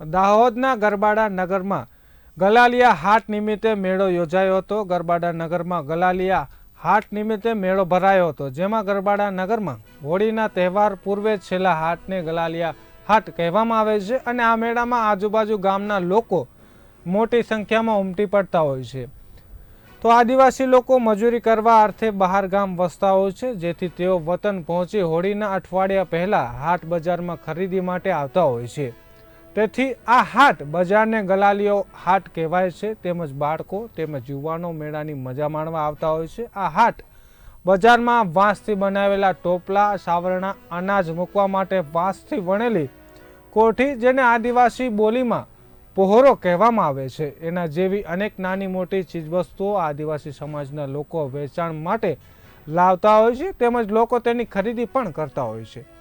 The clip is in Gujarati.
દાહોદના ગરબાડા નગરમાં ગલાલિયા હાટ નિમિત્તે મેળો યોજાયો હતો. ગરબાડા નગરમાં ગલાલિયા હાટ નિમિત્તે મેળો ભરાયો હતો. જેમાં ગરબાડા નગરમાં હોળીના તહેવાર પૂર્વે છેલ્લા હાટને ગલાલિયા હાટ કહેવામાં આવે છે અને આ મેળામાં આજુબાજુ ગામના લોકો મોટી સંખ્યામાં ઉમટી પડતા હોય છે. તો આદિવાસી લોકો મજૂરી કરવા અર્થે બહાર ગામ વસતા હોય છે, જેથી તેઓ વતન પહોંચી હોળીના અઠવાડિયા પહેલાં હાટ બજારમાં ખરીદી માટે આવતા હોય છે. તેથી આ હાટ બજારને ગલાલીઓ હાટ કહેવાય છે. તેમજ બાળકો તેમજ યુવાનો મેળાની મજા માણવા આવતા હોય છે. આ હાટ બજારમાં વાંસથી બનાવેલા ટોપલા, સાવરણા, અનાજ મૂકવા માટે વાંસથી વણેલી કોઠી જેને આદિવાસી બોલીમાં પોહરો કહેવામાં આવે છે. એના જેવી અનેક નાની મોટી ચીજવસ્તુઓ આદિવાસી સમાજના લોકો વેચાણ માટે લાવતા હોય છે. તેમજ લોકો તેની ખરીદી પણ કરતા હોય છે.